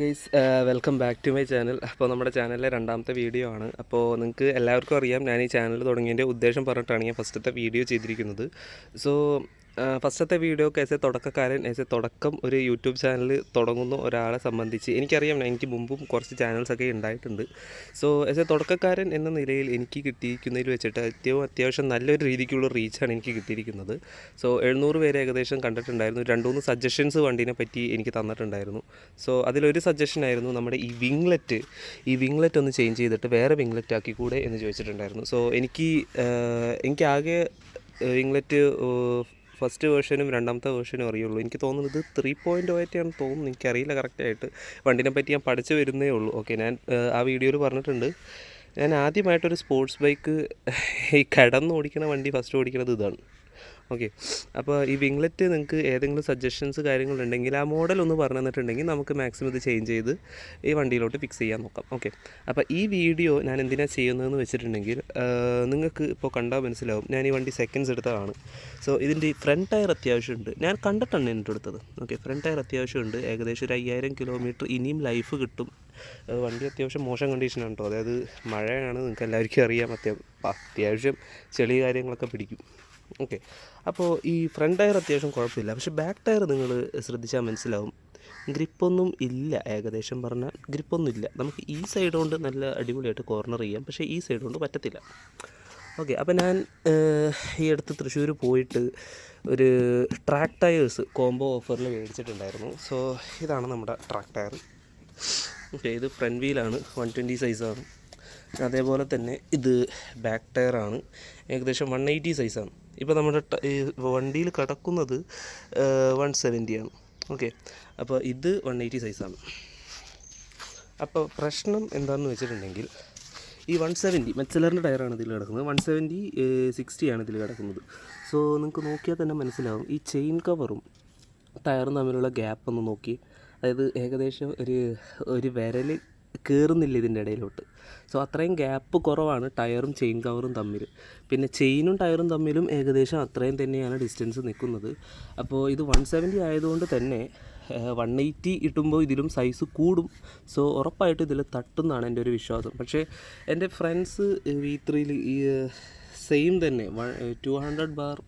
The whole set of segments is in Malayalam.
Guys welcome back to my channel അപ്പോൾ നമ്മുടെ ചാനലിലെ രണ്ടാമത്തെ വീഡിയോ ആണ്. അപ്പോൾ നിങ്ങൾക്ക് എല്ലാവർക്കും അറിയാം ഞാൻ ഈ ചാനൽ തുടങ്ങിയതിന്റെ ഉദ്ദേശം പറഞ്ഞിട്ടാണ് ഞാൻ ഫസ്റ്റത്തെ വീഡിയോ ചെയ്തിരിക്കുന്നത്. സോ ഫസ്റ്റത്തെ വീഡിയോ ഒക്കെ ആസ് എ തുടക്കക്കാരൻ എസ് എ തുടക്കം ഒരു യൂട്യൂബ് ചാനൽ തുടങ്ങുന്ന ഒരാളെ സംബന്ധിച്ച് എനിക്കറിയാം എനിക്ക് മുമ്പും കുറച്ച് ചാനൽസൊക്കെ ഉണ്ടായിട്ടുണ്ട്. സോ എസ് എ തുടക്കക്കാരൻ എന്ന നിലയിൽ എനിക്ക് കിട്ടിയിരിക്കുന്നതിൽ വെച്ചിട്ട് ഏറ്റവും അത്യാവശ്യം നല്ലൊരു രീതിക്കുള്ള റീച്ചാണ് എനിക്ക് കിട്ടിയിരിക്കുന്നത്. സോ എഴുന്നൂറ് പേരെ ഏകദേശം കണ്ടിട്ടുണ്ടായിരുന്നു. രണ്ട് മൂന്ന് സജഷൻസ് വണ്ടീനെ പറ്റി എനിക്ക് തന്നിട്ടുണ്ടായിരുന്നു. സോ അതിലൊരു സജഷൻ ആയിരുന്നു നമ്മുടെ ഈ വിങ്ലെറ്റ് ഈ വിങ്ലെറ്റ് ഒന്ന് ചേഞ്ച് ചെയ്തിട്ട് വേറെ വിങ്ലെറ്റ് ആക്കിക്കൂടെ കൂടെ എന്ന് ചോദിച്ചിട്ടുണ്ടായിരുന്നു. സോ എനിക്ക് എനിക്കാകെ വിങ്ലെറ്റ് ഫസ്റ്റ് വേർഷനും രണ്ടാമത്തെ വേർഷനും അറിയുള്ളൂ. എനിക്ക് തോന്നുന്നത് ത്രീ പോയിന്റ് ആയിട്ടാണ് തോന്നുന്നു. എനിക്കറിയില്ല കറക്റ്റായിട്ട് വണ്ടിനെ പറ്റി ഞാൻ പഠിച്ചു വരുന്നേ ഉള്ളൂ. ഓക്കെ ഞാൻ ആ വീഡിയോയിൽ പറഞ്ഞിട്ടുണ്ട്. ഞാൻ ആദ്യമായിട്ടൊരു സ്പോർട്സ് ബൈക്ക് ഈ കിടന്ന് ഓടിക്കണ വണ്ടി ഫസ്റ്റ് ഓടിക്കുന്നത് ഇതാണ്. ഓക്കെ. അപ്പോൾ ഈ വിംഗ്ലെറ്റ് നിങ്ങൾക്ക് ഏതെങ്കിലും സജഷൻസ് കാര്യങ്ങളുണ്ടെങ്കിൽ ആ മോഡൽ ഒന്ന് പറഞ്ഞു തന്നിട്ടുണ്ടെങ്കിൽ നമുക്ക് മാക്സിമം ഇത് ചേഞ്ച് ചെയ്ത് ഈ വണ്ടിയിലോട്ട് ഫിക്സ് ചെയ്യാൻ നോക്കാം. ഓക്കെ. അപ്പോൾ ഈ വീഡിയോ ഞാൻ എന്തിനാണ് ചെയ്യുന്നതെന്ന് വെച്ചിട്ടുണ്ടെങ്കിൽ നിങ്ങൾക്ക് ഇപ്പോൾ കണ്ടാൽ മനസ്സിലാവും. ഞാൻ ഈ വണ്ടി സെക്കൻഡ്സ് എടുത്തതാണ്. സോ ഇതിന്റെ ഫ്രണ്ട് ടയർ അത്യാവശ്യമുണ്ട്. ഞാൻ കണ്ടിട്ടാണ് എന്റെ എടുത്തത് ഓക്കെ. Front tyre അത്യാവശ്യമുണ്ട്. ഏകദേശം ഒരു അയ്യായിരം കിലോമീറ്റർ ഇനിയും ലൈഫ് കിട്ടും. വണ്ടി അത്യാവശ്യം മോശം കണ്ടീഷനാണ് കേട്ടോ. അതായത് മഴയാണ് നിങ്ങൾക്ക് എല്ലാവർക്കും അറിയാം. അത്യാവശ്യം അത്യാവശ്യം ചെളി കാര്യങ്ങളൊക്കെ പിടിക്കും. ഓക്കെ അപ്പോൾ ഈ ഫ്രണ്ട് ടയർ അത്യാവശ്യം കുഴപ്പമില്ല. പക്ഷേ ബാക്ക് ടയർ നിങ്ങൾ ശ്രദ്ധിച്ചാൽ മനസ്സിലാവും. ഗ്രിപ്പൊന്നും ഇല്ല ഏകദേശം പറഞ്ഞാൽ. ഗ്രിപ്പൊന്നും ഇല്ല. നമുക്ക് ഈ സൈഡ് കൊണ്ട് നല്ല അടിപൊളിയായിട്ട് കോർണർ ചെയ്യാം. പക്ഷേ ഈ സൈഡ് കൊണ്ട് പറ്റത്തില്ല. ഓക്കെ അപ്പോൾ ഞാൻ ഈ അടുത്ത് തൃശ്ശൂർ പോയിട്ട് ഒരു ട്രാക്ക് ടയേഴ്സ് കോംബോ ഓഫറിൽ മേടിച്ചിട്ടുണ്ടായിരുന്നു. സോ ഇതാണ് നമ്മുടെ ട്രാക്ക് ടയർ ഓക്കെ ഇത് ഫ്രണ്ട് വീലാണ് വൺ ട്വന്റി സൈസാണ് അതേപോലെ തന്നെ ഇത് ബാക്ക് ടയറാണ് ഏകദേശം വൺ എയ്റ്റി സൈസാണ് ഇപ്പോൾ നമ്മുടെ വണ്ടിയിൽ കിടക്കുന്നത് വൺ സെവന്റി ആണ്. ഓക്കെ. അപ്പോൾ ഇത് വൺ എയ്റ്റി സൈസാണ് അപ്പോൾ പ്രശ്നം എന്താണെന്ന് വെച്ചിട്ടുണ്ടെങ്കിൽ ഈ വൺ സെവന്റി മെച്ചലറിന്റെ ടയറാണ് ഇതിൽ കിടക്കുന്നത്. വൺ സെവന്റി സിക്സ്റ്റി ആണ് ഇതിൽ കിടക്കുന്നത്. സോ നിങ്ങൾക്ക് നോക്കിയാൽ തന്നെ മനസ്സിലാവും. ഈ ചെയിൻ കവറും ടയറും തമ്മിലുള്ള ഗ്യാപ്പ് ഒന്ന് നോക്കി. അതായത് ഏകദേശം ഒരു ഒരു വിരൽ കയറുന്നില്ല ഇതിന്റെ ഇടയിലോട്ട്. സോ അത്രയും ഗ്യാപ്പ് കുറവാണ് ടയറും ചെയിൻ കവറും തമ്മിൽ പിന്നെ ചെയിനും ടയറും തമ്മിലും ഏകദേശം അത്രയും തന്നെയാണ് ഡിസ്റ്റൻസ് നിൽക്കുന്നത്. അപ്പോൾ ഇത് വൺ സെവന്റി ആയതുകൊണ്ട് തന്നെ വൺ എയ്റ്റി ഇട്ടുമ്പോൾ ഇതിലും സൈസ് കൂടും. സോ ഉറപ്പായിട്ട് ഇതിൽ തട്ടുന്നതാണ് എന്റെ ഒരു വിശ്വാസം. പക്ഷേ എന്റെ ഫ്രണ്ട്സ് വി ത്രീയിൽ ഈ സെയിം തന്നെ. Two hundred bar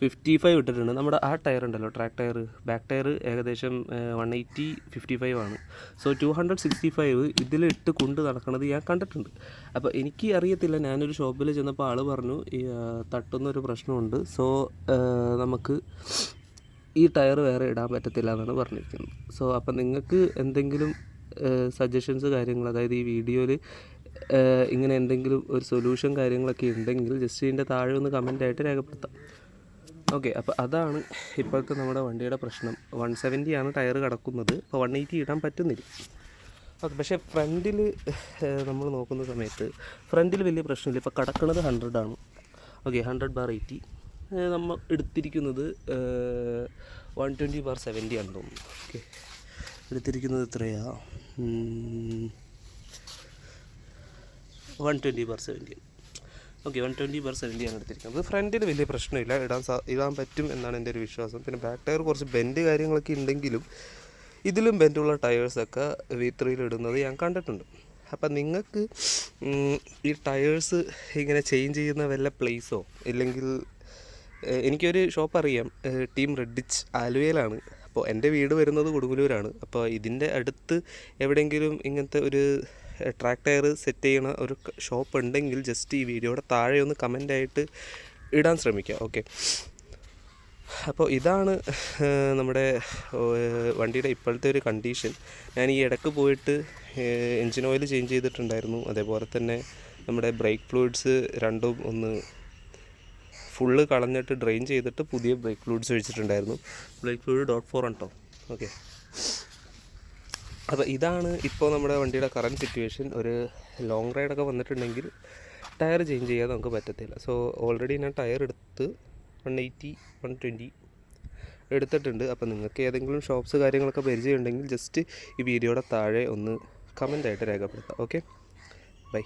fifty five ഇട്ടിട്ടുണ്ട്. നമ്മുടെ ആ ടയർ ഉണ്ടല്ലോ ട്രാക്ക് ടയർ ബാക്ക് ടയർ ഏകദേശം വൺ എയ്റ്റി ഫിഫ്റ്റി ഫൈവ് ആണ്. So two hundred sixty five ഇതിലിട്ട് കൊണ്ട് നടക്കുന്നത് ഞാൻ കണ്ടിട്ടുണ്ട്. അപ്പോൾ എനിക്ക് അറിയത്തില്ല ഞാനൊരു ഷോപ്പിൽ ചെന്നപ്പോൾ ആൾ പറഞ്ഞു തട്ടുന്നൊരു പ്രശ്നമുണ്ട്. സോ നമുക്ക് ഈ ടയർ വേറെ ഇടാൻ പറ്റത്തില്ല എന്നാണ് പറഞ്ഞിരിക്കുന്നത്. സോ അപ്പം നിങ്ങൾക്ക് എന്തെങ്കിലും സജഷൻസ് കാര്യങ്ങൾ അതായത് ഈ വീഡിയോയിൽ ഇങ്ങനെ എന്തെങ്കിലും ഒരു സൊല്യൂഷൻ കാര്യങ്ങളൊക്കെ ഉണ്ടെങ്കിൽ ജസ്റ്റ് ഇതിന്റെ താഴെ ഒന്ന് കമന്റായിട്ട് രേഖപ്പെടുത്താം. ഓക്കെ അപ്പോൾ അതാണ് ഇപ്പോഴത്തെ നമ്മുടെ വണ്ടിയുടെ പ്രശ്നം. വൺ സെവന്റിയാണ് ടയർ കിടക്കുന്നത്. അപ്പോൾ വൺ എയ്റ്റി ഇടാൻ പറ്റുന്നില്ല. ഓക്കെ പക്ഷേ ഫ്രണ്ടിൽ നമ്മൾ നോക്കുന്ന സമയത്ത് ഫ്രണ്ടിൽ വലിയ പ്രശ്നമില്ല. ഇപ്പോൾ കിടക്കുന്നത് ഹൺഡ്രഡ് ആണ് ഓക്കെ ഹൺഡ്രഡ് ബാർ എയ്റ്റി. നമ്മൾ എടുത്തിരിക്കുന്നത് വൺ ട്വന്റി ബാർ സെവന്റി ആണെന്ന് തോന്നുന്നു. ഓക്കെ എടുത്തിരിക്കുന്നത് എത്രയാണ് one twenty bar seventy. Okay one twenty bar സെവന്റിയാണ് എടുത്തിരിക്കുന്നത്. ഫ്രണ്ടിൽ വലിയ പ്രശ്നമില്ല. ഇടാൻ സാ ഇടാൻ പറ്റും എന്നാണ് എന്റെ ഒരു വിശ്വാസം. പിന്നെ ബാക്ക് ടയർ കുറച്ച് ബെൻഡ് കാര്യങ്ങളൊക്കെ ഉണ്ടെങ്കിലും ഇതിലും ബെൻഡുള്ള ടയേഴ്സൊക്കെ വി ത്രീയിൽ ഇടുന്നത് ഞാൻ കണ്ടിട്ടുണ്ട്. അപ്പം നിങ്ങൾക്ക് ഈ ടയേഴ്സ് ഇങ്ങനെ ചേഞ്ച് ചെയ്യുന്ന വല്ല പ്ലേസോ ഇല്ലെങ്കിൽ എനിക്കൊരു ഷോപ്പ് അറിയാം. ടീം റെഡിച്ച് ആലുവയിലാണ്. അപ്പോൾ എന്റെ വീട് വരുന്നത് കൊടുങ്ങല്ലൂരാണ്. അപ്പോൾ ഇതിന്റെ അടുത്ത് എവിടെയെങ്കിലും ഇങ്ങനത്തെ ഒരു ട്രാക്ക് ടയർ സെറ്റ് ചെയ്യണ ഒരു ഷോപ്പ് ഉണ്ടെങ്കിൽ ജസ്റ്റ് ഈ വീഡിയോയുടെ താഴെ ഒന്ന് കമന്റ് ആയിട്ട് ഇടാൻ ശ്രമിക്കുക ഓക്കെ അപ്പോൾ ഇതാണ് നമ്മുടെ വണ്ടിയുടെ ഇപ്പോഴത്തെ ഒരു കണ്ടീഷൻ ഞാൻ ഈ ഇടയ്ക്ക് പോയിട്ട് എൻജിൻ ഓയിൽ ചേഞ്ച് ചെയ്തിട്ടുണ്ടായിരുന്നു. അതേപോലെ തന്നെ നമ്മുടെ ബ്രേക്ക് ഫ്ലൂയിഡ്സ് രണ്ടും ഒന്ന് ഫുള്ള് കളഞ്ഞിട്ട് ഡ്രെയിൻ ചെയ്തിട്ട് പുതിയ ബ്രേക്ക് ഫ്ലൂയിഡ്സ് ഒഴിച്ചിട്ടുണ്ടായിരുന്നു. ബ്രേക്ക് ഫ്ലൂയിഡ് ഡോട്ട് ഫോർ കേട്ടോ ഓക്കെ അപ്പോൾ ഇതാണ് ഇപ്പോൾ നമ്മുടെ വണ്ടിയുടെ കറണ്ട് സിറ്റുവേഷൻ ഒരു ലോങ് റൈഡൊക്കെ വന്നിട്ടുണ്ടെങ്കിൽ ടയർ ചേഞ്ച് ചെയ്യാതെ നമുക്ക് പറ്റത്തില്ല. സോ ഓൾറെഡി ഞാൻ ടയർ എടുത്ത് വൺ എയ്റ്റി വൺ ട്വന്റി എടുത്തിട്ടുണ്ട്. അപ്പോൾ നിങ്ങൾക്ക് ഏതെങ്കിലും ഷോപ്സ് കാര്യങ്ങളൊക്കെ പരിചയമുണ്ടെങ്കിൽ ജസ്റ്റ് ഈ വീഡിയോയുടെ താഴെ ഒന്ന് കമന്റായിട്ട് രേഖപ്പെടുത്താം. Okay bye